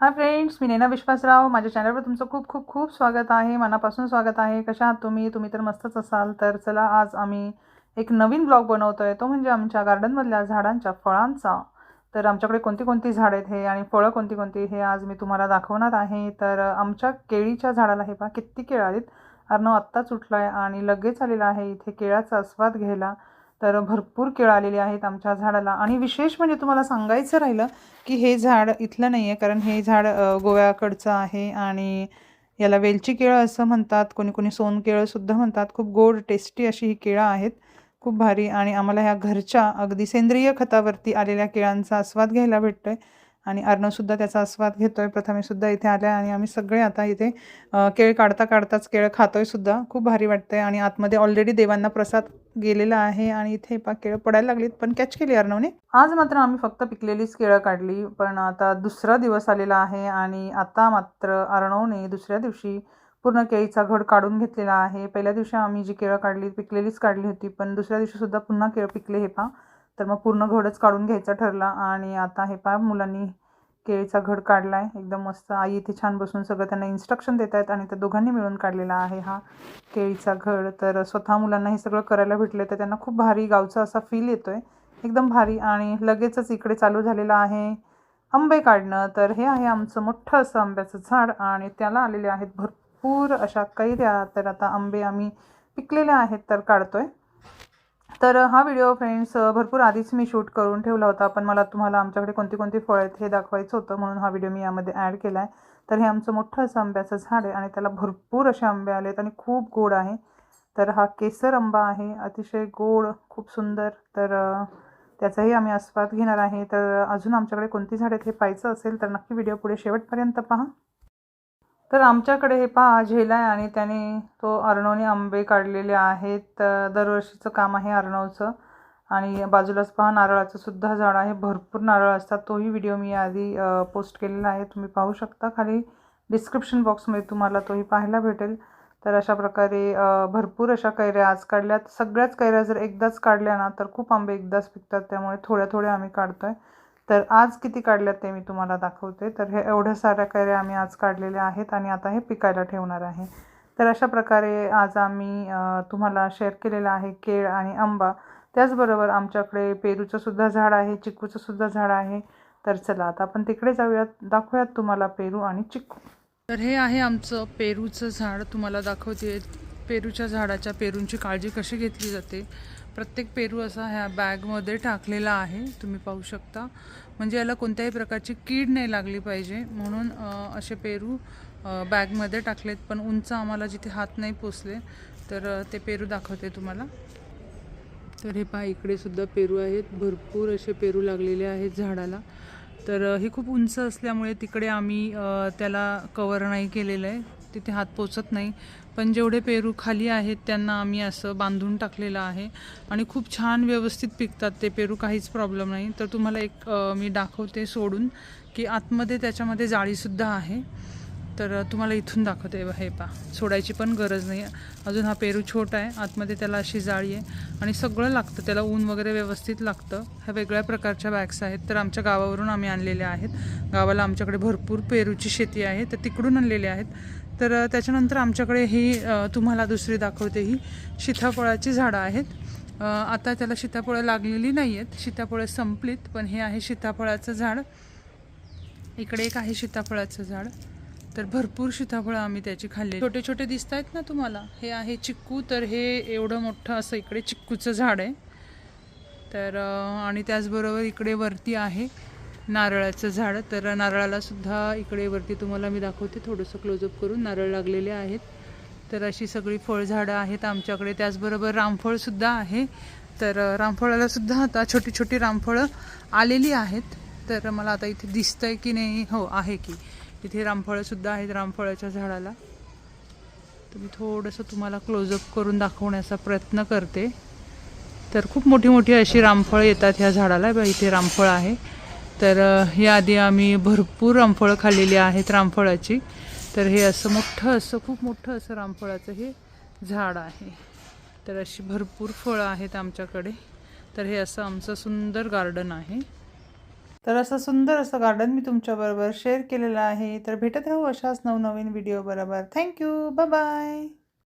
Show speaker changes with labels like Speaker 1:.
Speaker 1: Hi friends मी नैना विश्वासराव. माझ्या चॅनलवर तुमचं खूप खूप खूप स्वागत आहे. मनापासून स्वागत आहे. कशा आहात तुम्ही? तुम्ही तर मस्तच असाल. तर चला आज आम्ही एक नवीन ब्लॉग बनवतो आहे तो म्हणजे आमच्या गार्डनमधल्या झाडांच्या फळांचा. तर आमच्याकडे कोणती कोणती झाडं आहेत हे आणि फळं कोणती कोणती हे आज मी तुम्हाला दाखवणार आहे. तर आमच्या केळीच्या झाडाला हे पहा किती केळं आलीत अर्णव आत्ताच उठला आहे आणि लगेच आलेला आहे इथे केळाचा आस्वाद घ्यायला. तर भरपूर केळं आलेली आहेत आमच्या झाडाला. आणि विशेष म्हणजे तुम्हाला सांगायचं राहिलं की हे झाड इथलं नाही आहे कारण हे झाड गोव्याकडचं आहे आणि याला वेलची केळं असं म्हणतात कोणी कोणी सोन केळंसुद्धा म्हणतात. खूप गोड टेस्टी अशी ही केळं आहेत. खूप भारी. आणि आम्हाला ह्या घरच्या अगदी सेंद्रिय खतावरती आलेल्या केळांचा आस्वाद घ्यायला भेटतो आहे आणि अर्णवसुद्धा त्याचा आस्वाद घेतो आहे प्रथमेसुद्धा इथे आल्या आणि आम्ही सगळे आता इथे केळ काढता काढताच केळं खातोय सुद्धा. खूप भारी वाटतं आहे आणि आतमध्ये ऑलरेडी देवांना प्रसाद गेलेला आहे आणि इथे पा केळं पडायला लागलीत. पण कॅच केली अर्णवने? आज मात्र आम्ही फक्त पिकलेलीच केळं काढली. पण आता दुसरा दिवस आलेला आहे आणि आता मात्र अर्णवने दुसऱ्या दिवशी पूर्ण केळीचा घड काढून घेतलेला आहे. पहिल्या दिवशी आम्ही जी केळं काढली पिकलेलीच काढली होती. पण दुसऱ्या दिवशी सुद्धा पुन्हा केळं पिकले हे पा. तर मग पूर्ण घडच काढून घ्यायचा ठरला आणि आता हे पा मुलांनी केळीचा घड काढला आहे एकदम मस्त आई इथे छान बसून सगळं त्यांना इन्स्ट्रक्शन देत आहेत आणि त्या दोघांनी मिळून काढलेला आहे हा केळीचा घड. तर स्वतः मुलांना हे सगळं करायला भेटलं तर त्यांना खूप भारी गावचा असा फील येतो आहे एकदम भारी आणि लगेचच इकडे चालू झालेलं आहे आंबे काढणं. तर हे आहे आमचं मोठं असं आंब्याचं झाड आणि त्याला आलेले आहेत भरपूर अशा कैऱ्या. तर आता आंबे आम्ही पिकलेले आहेत तर काढतो आहे तर हा व्हिडिओ फ्रेंड्स भरपूर आधीच मी शूट करून ठेवला होता. पण मला तुम्हाला आमच्याकडे कोणती कोणती फळं आहेत हे दाखवायचं होतं म्हणून हा व्हिडिओ मी यामध्ये ॲड केला आहे तर हे आमचं मोठं असं आंब्याचं झाड आहे आणि त्याला भरपूर असे आंबे आले आहेत आणि खूप गोड आहे. तर हा केसर आंबा आहे अतिशय गोड खूप सुंदर. तर त्याचाही आम्ही आस्वाद घेणार आहे. तर अजून आमच्याकडे कोणती झाडं आहेत हे पाहायचं असेल तर नक्की व्हिडिओ पुढे शेवटपर्यंत पहा. तर आमच्याकडे हे पहा झेला आहे आणि त्याने तो अर्णवने आंबे काढलेले आहेत. तर दरवर्षीचं काम आहे अर्णवचं. आणि बाजूलाच पहा नारळाचं सुद्धा झाड आहे. भरपूर नारळ असतात. तोही व्हिडिओ मी आधी पोस्ट केलेला आहे. तुम्ही पाहू शकता. खाली डिस्क्रिप्शन बॉक्समध्ये तुम्हाला तोही पाहायला भेटेल. तर अशा प्रकारे भरपूर अशा कैऱ्या आज काढल्यात. सगळ्याच कैऱ्या जर एकदाच काढल्या ना तर खूप आंबे एकदाच पिकतात. त्यामुळे थोड्या थोड्या आम्ही काढतो आहे तर आज किती काढल्यात ते मी तुम्हाला दाखवते. तर हे एवढ्या साऱ्या कैऱ्या आम्ही आज काढलेल्या आहेत आणि आता हे पिकायला ठेवणार आहे. तर अशा प्रकारे आज आम्ही तुम्हाला शेअर केलेलं आहे केळ आणि आंबा. त्याचबरोबर आमच्याकडे पेरूचंसुद्धा झाड आहे चिक्कूचंसुद्धा झाड आहे. तर चला आता आपण तिकडे जाऊयात. दाखवूयात तुम्हाला पेरू आणि चिक्कू तर हे आहे आमचं पेरूचं झाड. तुम्हाला दाखवते पेरूच्या झाडाच्या पेरूंची काळजी कशी घेतली जाते. प्रत्येक पेरू असा ह्या बॅगमध्ये टाकलेला आहे. तुम्ही पाहू शकता. म्हणजे याला कोणत्याही प्रकारची कीड नाही लागली पाहिजे. म्हणून असे पेरू बॅगमध्ये टाकलेत. पण उंच आम्हाला जिथे हात नाही पोचले तर ते पेरू दाखवते तुम्हाला. तर हे पहा इकडे सुद्धा पेरू आहेत. भरपूर असे पेरू लागलेले आहेत झाडाला. तर हे खूप उंच असल्यामुळे तिकडे आम्ही त्याला कवर नाही केलेलं आहे. तिथे हात पोचत नाही. पण जेवढे पेरू खाली आहेत त्यांना आम्ही असं बांधून टाकलेलं आहे. आणि खूप छान व्यवस्थित पिकतात ते पेरू काहीच प्रॉब्लेम नाही. तर तुम्हाला एक मी दाखवते सोडून की आतमध्ये त्याच्यामध्ये जाळीसुद्धा आहे. तर तुम्हाला इथून दाखवते. हे पा सोडायची पण गरज नाही. अजून हा पेरू छोटा आहे. आतमध्ये त्याला अशी जाळी आहे. आणि सगळं लागतं. त्याला ऊन वगैरे व्यवस्थित लागतं. ह्या वेगळ्या प्रकारच्या बॅग्स आहेत. तर आमच्या गावावरून आम्ही आणलेल्या आहेत. गावाला आमच्याकडे भरपूर पेरूची शेती आहे. तर तिकडून आणलेले आहेत. तर त्याच्यानंतर आमच्याकडे ही तुम्हाला दुसरी दाखवते ही सीताफळाची झाडं आहेत. आता त्याला सीताफळं लागलेली नाही आहेत सीताफळं संपलीत पण हे आहे सीताफळाचं झाड. इकडे एक आहे सीताफळाचं झाड. तर भरपूर सीताफळं आम्ही त्याची खाल्ली. छोटे छोटे दिसत आहेत ना तुम्हाला? हे आहे चिक्कू तर हे एवढं मोठं असं इकडे चिक्कूचं झाड आहे. तर आणि त्याचबरोबर इकडे वरती आहे. नारळाचं झाड. तर नारळाला सुद्धा इकडे वरती तुम्हाला मी दाखवते. थोडंसं क्लोजअप करून नारळ लागलेले आहेत. तर अशी सगळी फळझाडं आहेत आमच्याकडे. त्याचबरोबर रामफळसुद्धा आहे. तर रामफळालासुद्धा रामफळाला सुद्धा आता छोटी छोटी रामफळं आलेली आहेत. तर मला आता इथे दिसतंय की नाही? हो आहे की. इथे रामफळंसुद्धा आहेत रामफळाच्या झाडाला. तर मी थोडंसं तुम्हाला क्लोजअप करून दाखवण्याचा प्रयत्न करते. तर खूप मोठी मोठी अशी रामफळं येतात ह्या झाडाला. इथे रामफळ आहे. तर याआधी आम्ही भरपूर रामफळं खाल्लेली आहेत रामफळाची. तर हे असं मोठं असं खूप मोठं असं रामफळाचं हे झाड आहे. तर अशी भरपूर फळं आहेत आमच्याकडे. तर हे असं आमचं सुंदर गार्डन आहे. तर असं सुंदर असं गार्डन मी तुमच्याबरोबर शेअर केलेलं आहे. तर भेटत राहू अशाच नवनवीन व्हिडिओ बरोबर. Thank you bye